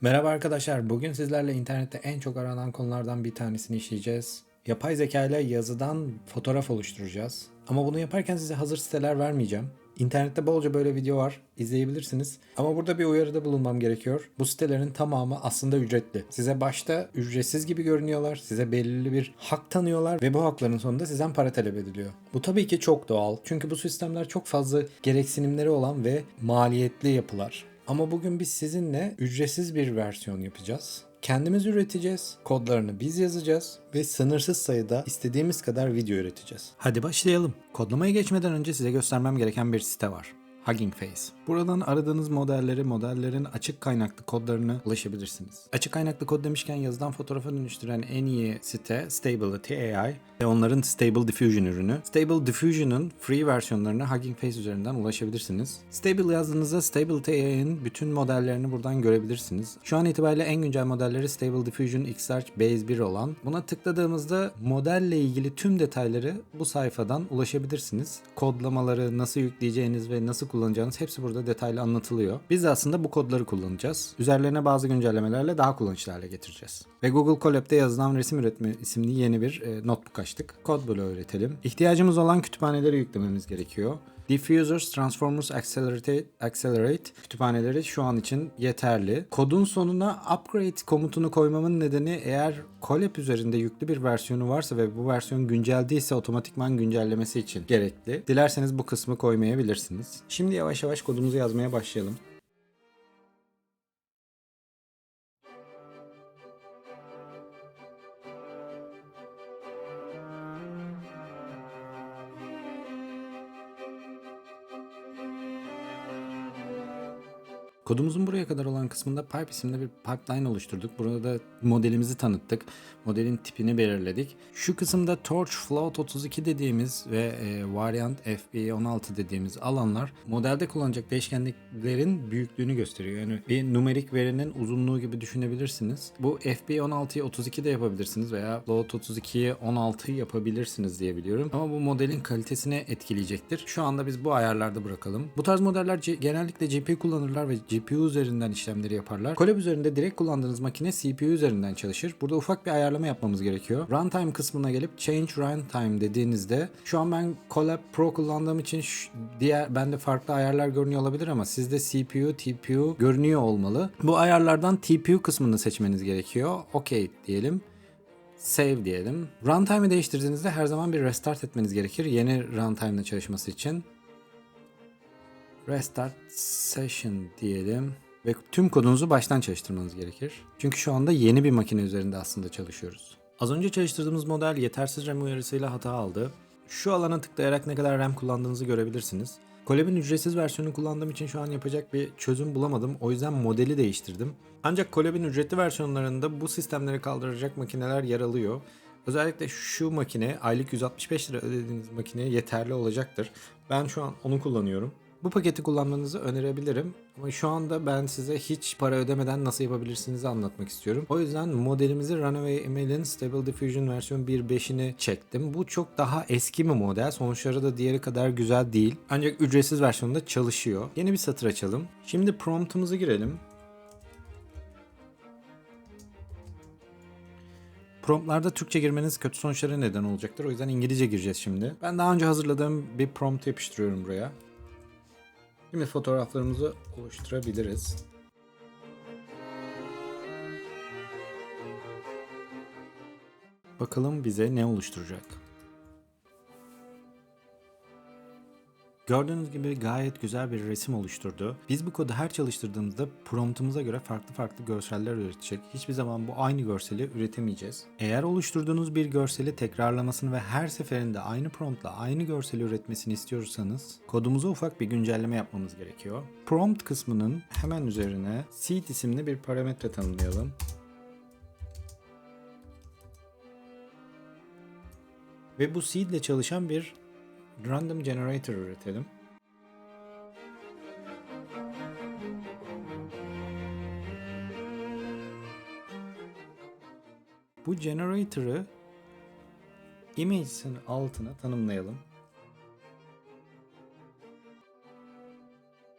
Merhaba arkadaşlar. Bugün sizlerle internette en çok aranan konulardan bir tanesini işleyeceğiz. Yapay zeka ile yazıdan fotoğraf oluşturacağız. Ama bunu yaparken size hazır siteler vermeyeceğim. İnternette bolca böyle video var. izleyebilirsiniz. Ama burada bir uyarıda bulunmam gerekiyor. Bu sitelerin tamamı aslında ücretli. Size başta ücretsiz gibi görünüyorlar. Size belirli bir hak tanıyorlar ve bu hakların sonunda sizden para talep ediliyor. Bu tabii ki çok doğal. Çünkü bu sistemler çok fazla gereksinimleri olan ve maliyetli yapılar. Ama bugün biz sizinle ücretsiz bir versiyon yapacağız. Kendimiz üreteceğiz, kodlarını biz yazacağız ve sınırsız sayıda istediğimiz kadar video üreteceğiz. Hadi başlayalım. Kodlamaya geçmeden önce size göstermem gereken bir site var. Hugging Face. Buradan aradığınız modelleri, modellerin açık kaynaklı kodlarını ulaşabilirsiniz. Açık kaynaklı kod demişken yazıdan fotoğrafa dönüştüren en iyi site Stability AI ve onların Stable Diffusion ürünü. Stable Diffusion'ın free versiyonlarına Hugging Face üzerinden ulaşabilirsiniz. Stable yazdığınızda Stability AI'nin bütün modellerini buradan görebilirsiniz. Şu an itibariyle en güncel modelleri Stable Diffusion Xarch Base 1 olan. Buna tıkladığımızda modelle ilgili tüm detayları bu sayfadan ulaşabilirsiniz. Kodlamaları, nasıl yükleyeceğiniz ve nasıl kullanacağınız hepsi burada detaylı anlatılıyor. Biz de aslında bu kodları kullanacağız. Üzerlerine bazı güncellemelerle daha kullanışlı hale getireceğiz. Ve Google Colab'de yazılan resim üretme isimli yeni bir e, notebook açtık. Kod bloğu üretelim. İhtiyacımız olan kütüphaneleri yüklememiz gerekiyor. Diffusers, Transformers, Accelerate, Accelerate kütüphaneleri şu an için yeterli. Kodun sonuna upgrade komutunu koymamın nedeni eğer Colab üzerinde yüklü bir versiyonu varsa ve bu versiyon güncel değilse otomatikman güncellemesi için gerekli. Dilerseniz bu kısmı koymayabilirsiniz. Şimdi yavaş yavaş kodumuzu yazmaya başlayalım. Kodumuzun buraya kadar olan kısmında Pipe isimli bir pipeline oluşturduk. Burada da modelimizi tanıttık. Modelin tipini belirledik. Şu kısımda Torch Float 32 dediğimiz ve e, Variant FB16 dediğimiz alanlar modelde kullanacak değişkenliklerin büyüklüğünü gösteriyor. Yani bir numerik verinin uzunluğu gibi düşünebilirsiniz. Bu FB16'yı 32 de yapabilirsiniz veya Float 32'yi 16 yapabilirsiniz diye biliyorum. Ama bu modelin kalitesini etkileyecektir. Şu anda biz bu ayarlarda bırakalım. Bu tarz modeller genellikle GPU kullanırlar ve üzerinden işlemleri yaparlar. Colab üzerinde direkt kullandığınız makine CPU üzerinden çalışır. Burada ufak bir ayarlama yapmamız gerekiyor. Runtime kısmına gelip Change Runtime dediğinizde şu an ben Colab Pro kullandığım için diğer bende farklı ayarlar görünüyor olabilir ama sizde CPU, TPU görünüyor olmalı. Bu ayarlardan TPU kısmını seçmeniz gerekiyor. OK diyelim. Save diyelim. Runtime'ı değiştirdiğinizde her zaman bir restart etmeniz gerekir. Yeni runtime'la çalışması için. Restart session diyelim ve tüm kodunuzu baştan çalıştırmanız gerekir. Çünkü şu anda yeni bir makine üzerinde aslında çalışıyoruz. Az önce çalıştırdığımız model yetersiz RAM uyarısıyla hata aldı. Şu alana tıklayarak ne kadar RAM kullandığınızı görebilirsiniz. Colab'in ücretsiz versiyonunu kullandığım için şu an yapacak bir çözüm bulamadım. O yüzden modeli değiştirdim. Ancak Colab'in ücretli versiyonlarında bu sistemleri kaldıracak makineler yer alıyor. Özellikle şu makine aylık 165 lira ödediğiniz makine yeterli olacaktır. Ben şu an onu kullanıyorum. Bu paketi kullanmanızı önerebilirim. Ama şu anda ben size hiç para ödemeden nasıl yapabilirsiniz anlatmak istiyorum. O yüzden modelimizi Runaway Email'in Stable Diffusion versiyon 1.5'ini çektim. Bu çok daha eski bir model. Sonuçları da diğeri kadar güzel değil. Ancak ücretsiz versiyonda çalışıyor. Yeni bir satır açalım. Şimdi promptumuzu girelim. Promptlarda Türkçe girmeniz kötü sonuçlara neden olacaktır. O yüzden İngilizce gireceğiz şimdi. Ben daha önce hazırladığım bir prompt yapıştırıyorum buraya. Şimdi fotoğraflarımızı oluşturabiliriz. Bakalım bize ne oluşturacak. Gördüğünüz gibi gayet güzel bir resim oluşturdu. Biz bu kodu her çalıştırdığımızda promptumuza göre farklı farklı görseller üretecek. Hiçbir zaman bu aynı görseli üretemeyeceğiz. Eğer oluşturduğunuz bir görseli tekrarlamasını ve her seferinde aynı promptla aynı görseli üretmesini istiyorsanız kodumuza ufak bir güncelleme yapmamız gerekiyor. Prompt kısmının hemen üzerine seed isimli bir parametre tanımlayalım. Ve bu seed ile çalışan bir random generator üretelim. Bu generator'ı images'in altına tanımlayalım.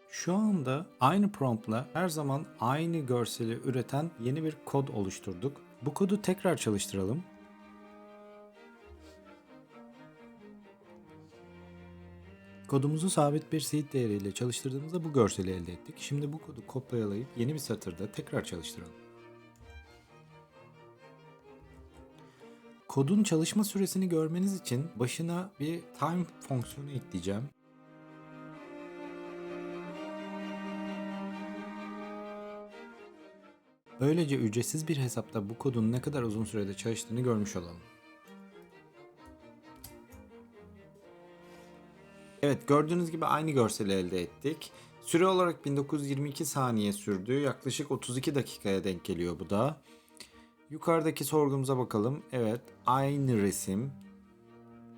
Şu anda aynı promptla her zaman aynı görseli üreten yeni bir kod oluşturduk. Bu kodu tekrar çalıştıralım. Kodumuzu sabit bir seed değeriyle çalıştırdığımızda bu görseli elde ettik. Şimdi bu kodu kopyalayıp yeni bir satırda tekrar çalıştıralım. Kodun çalışma süresini görmeniz için başına bir time fonksiyonu ekleyeceğim. Böylece ücretsiz bir hesapta bu kodun ne kadar uzun sürede çalıştığını görmüş olalım. Evet gördüğünüz gibi aynı görseli elde ettik. Süre olarak 1922 saniye sürdü. Yaklaşık 32 dakikaya denk geliyor bu da. Yukarıdaki sorgumuza bakalım. Evet aynı resim.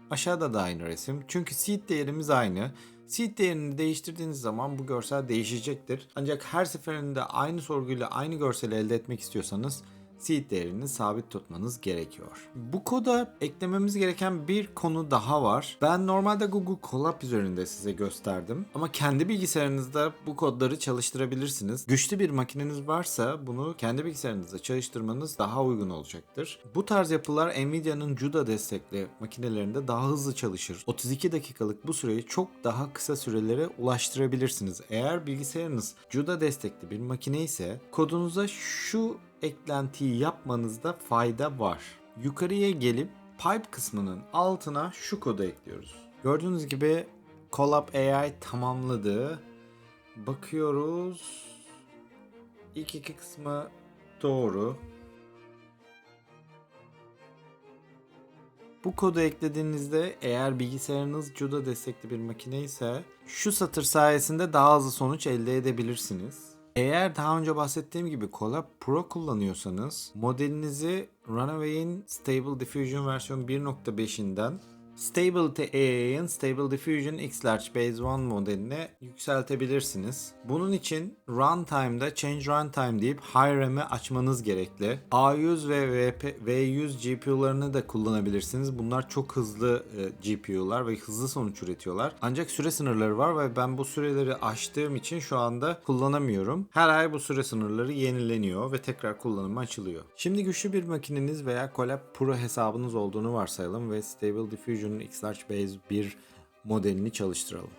Aşağıda da aynı resim. Çünkü seed değerimiz aynı. Seed değerini değiştirdiğiniz zaman bu görsel değişecektir. Ancak her seferinde aynı sorguyla aynı görseli elde etmek istiyorsanız seed değerini sabit tutmanız gerekiyor. Bu koda eklememiz gereken bir konu daha var. Ben normalde Google Colab üzerinde size gösterdim. Ama kendi bilgisayarınızda bu kodları çalıştırabilirsiniz. Güçlü bir makineniz varsa bunu kendi bilgisayarınızda çalıştırmanız daha uygun olacaktır. Bu tarz yapılar Nvidia'nın CUDA destekli makinelerinde daha hızlı çalışır. 32 dakikalık bu süreyi çok daha kısa sürelere ulaştırabilirsiniz. Eğer bilgisayarınız CUDA destekli bir makine ise kodunuza şu eklentiyi yapmanızda fayda var. Yukarıya gelip pipe kısmının altına şu kodu ekliyoruz. Gördüğünüz gibi Colab AI tamamladı. Bakıyoruz. İlk iki kısmı doğru. Bu kodu eklediğinizde eğer bilgisayarınız CUDA destekli bir makine ise şu satır sayesinde daha hızlı sonuç elde edebilirsiniz. Eğer daha önce bahsettiğim gibi Colab Pro kullanıyorsanız modelinizi Runaway'in Stable Diffusion versiyon 1.5'inden Stability AI'ın Stable Diffusion X-Large Base 1 modeline yükseltebilirsiniz. Bunun için Runtime'da Change Runtime deyip High RAM'i açmanız gerekli. A100 ve VP, V100 GPU'larını da kullanabilirsiniz. Bunlar çok hızlı e, GPU'lar ve hızlı sonuç üretiyorlar. Ancak süre sınırları var ve ben bu süreleri aştığım için şu anda kullanamıyorum. Her ay bu süre sınırları yenileniyor ve tekrar kullanıma açılıyor. Şimdi güçlü bir makineniz veya Colab Pro hesabınız olduğunu varsayalım ve Stable Diffusion'un X-Large Base 1 modelini çalıştıralım.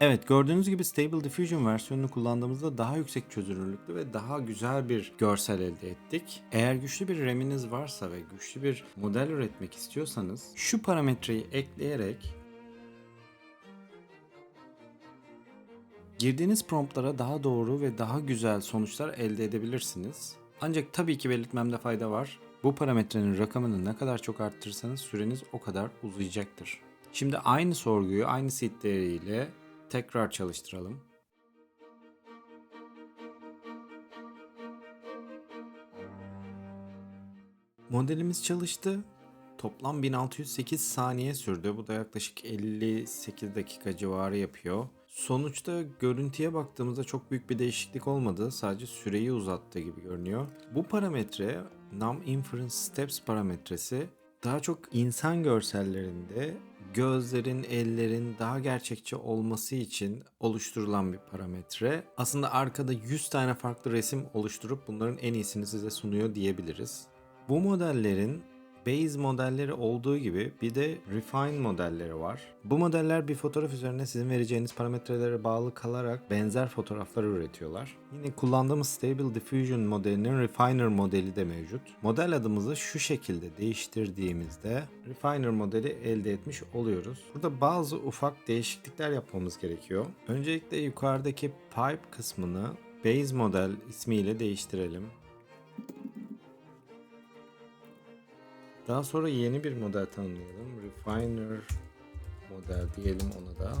Evet gördüğünüz gibi Stable Diffusion versiyonunu kullandığımızda daha yüksek çözünürlüklü ve daha güzel bir görsel elde ettik. Eğer güçlü bir RAM'iniz varsa ve güçlü bir model üretmek istiyorsanız şu parametreyi ekleyerek girdiğiniz promptlara daha doğru ve daha güzel sonuçlar elde edebilirsiniz. Ancak tabii ki belirtmemde fayda var. Bu parametrenin rakamını ne kadar çok arttırırsanız süreniz o kadar uzayacaktır. Şimdi aynı sorguyu aynı seed değeriyle tekrar çalıştıralım. Modelimiz çalıştı. Toplam 1608 saniye sürdü. Bu da yaklaşık 58 dakika civarı yapıyor. Sonuçta görüntüye baktığımızda çok büyük bir değişiklik olmadı. Sadece süreyi uzattığı gibi görünüyor. Bu parametre Num Inference Steps parametresi daha çok insan görsellerinde gözlerin, ellerin daha gerçekçi olması için oluşturulan bir parametre. Aslında arkada 100 tane farklı resim oluşturup bunların en iyisini size sunuyor diyebiliriz. Bu modellerin Base modelleri olduğu gibi bir de Refine modelleri var. Bu modeller bir fotoğraf üzerine sizin vereceğiniz parametrelere bağlı kalarak benzer fotoğraflar üretiyorlar. Yine kullandığımız Stable Diffusion modelinin Refiner modeli de mevcut. Model adımızı şu şekilde değiştirdiğimizde Refiner modeli elde etmiş oluyoruz. Burada bazı ufak değişiklikler yapmamız gerekiyor. Öncelikle yukarıdaki pipe kısmını Base model ismiyle değiştirelim. Daha sonra yeni bir model tanımlayalım. Refiner model diyelim ona da.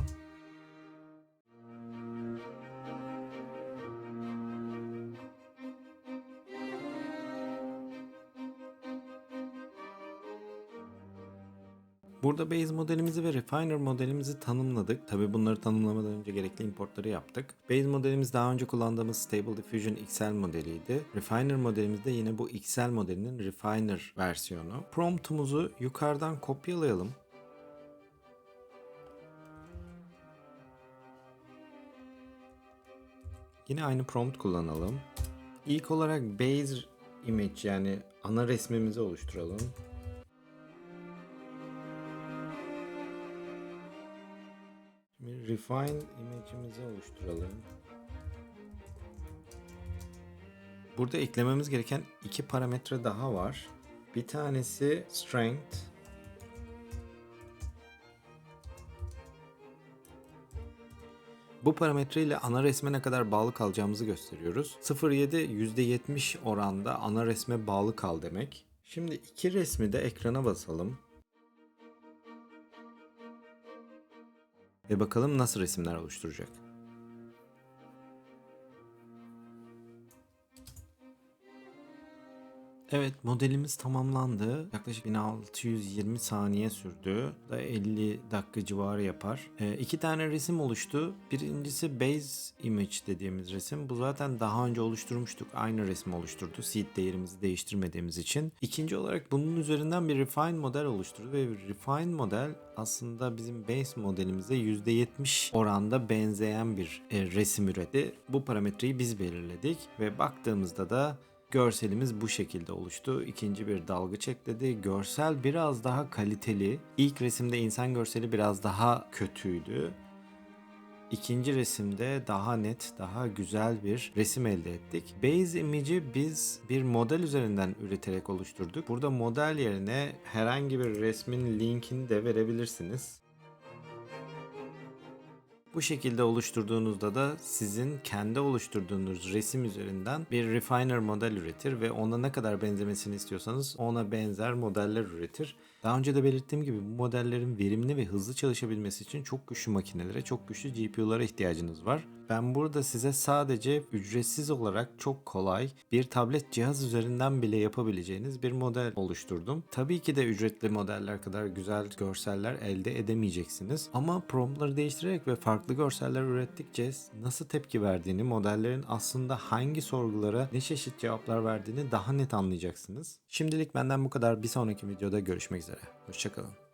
Burada base modelimizi ve refiner modelimizi tanımladık. Tabi bunları tanımlamadan önce gerekli importları yaptık. Base modelimiz daha önce kullandığımız Stable Diffusion XL modeliydi. Refiner modelimiz de yine bu XL modelinin refiner versiyonu. Promptumuzu yukarıdan kopyalayalım. Yine aynı prompt kullanalım. İlk olarak base image yani ana resmimizi oluşturalım. Refine image'imizi oluşturalım. Burada eklememiz gereken iki parametre daha var. Bir tanesi strength. Bu parametre ile ana resme ne kadar bağlı kalacağımızı gösteriyoruz. 0.7 %70 oranda ana resme bağlı kal demek. Şimdi iki resmi de ekrana basalım. Ve bakalım nasıl resimler oluşturacak. Evet modelimiz tamamlandı. Yaklaşık 1620 saniye sürdü. Da 50 dakika civarı yapar. Ee, iki tane resim oluştu. Birincisi base image dediğimiz resim. Bu zaten daha önce oluşturmuştuk. Aynı resmi oluşturdu. Seed değerimizi değiştirmediğimiz için. İkinci olarak bunun üzerinden bir refine model oluşturdu ve refine model aslında bizim base modelimize %70 oranda benzeyen bir e, resim üretti. Bu parametreyi biz belirledik ve baktığımızda da Görselimiz bu şekilde oluştu. İkinci bir dalgıç ekledi. Görsel biraz daha kaliteli. İlk resimde insan görseli biraz daha kötüydü. İkinci resimde daha net, daha güzel bir resim elde ettik. Base image'i biz bir model üzerinden üreterek oluşturduk. Burada model yerine herhangi bir resmin linkini de verebilirsiniz. Bu şekilde oluşturduğunuzda da sizin kendi oluşturduğunuz resim üzerinden bir refiner model üretir ve ona ne kadar benzemesini istiyorsanız ona benzer modeller üretir. Daha önce de belirttiğim gibi bu modellerin verimli ve hızlı çalışabilmesi için çok güçlü makinelere, çok güçlü GPU'lara ihtiyacınız var. Ben burada size sadece ücretsiz olarak çok kolay bir tablet cihaz üzerinden bile yapabileceğiniz bir model oluşturdum. Tabii ki de ücretli modeller kadar güzel görseller elde edemeyeceksiniz. Ama promptları değiştirerek ve farklı görseller ürettikçe nasıl tepki verdiğini, modellerin aslında hangi sorgulara ne çeşit cevaplar verdiğini daha net anlayacaksınız. Şimdilik benden bu kadar. Bir sonraki videoda görüşmek üzere. Hoşçakalın.